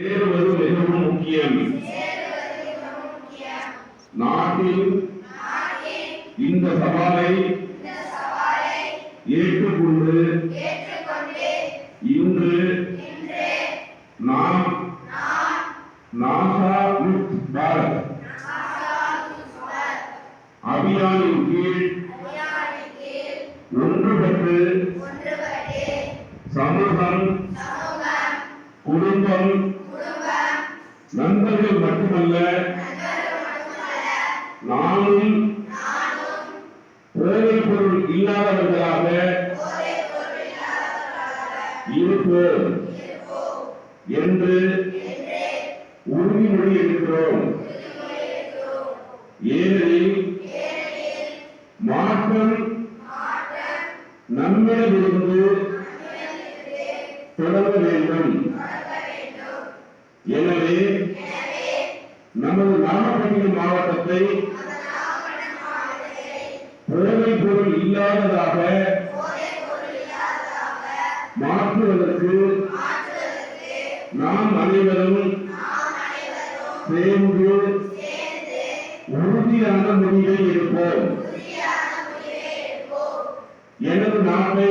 சேருவது மிகவும் முக்கியம். நாட்டில் இந்த சவாலை ஏற்றுக்கொண்டு இன்று நாம் நாசா வித் பாரத் அபியானின் கீழ் ஒன்றுபட்டு சமூகம் குடும்பம் நண்பர்கள் மட்டுமல்ல நானும் போதைப் பொருள் இல்லாதவர்களாக இருப்போம் என்று உறுதிமொழி எடுக்கிறோம். ஏனெனில் மாற்றம் நம்மிடமிருந்து எனவே நமது நாமக்கல் மாவட்டத்தை போதை பொருள் இல்லாததாக மாற்றுவதற்கு நாம் அனைவரும் சேர்ந்து உறுதியான முடிவை எடுப்போம். எனது நாட்டை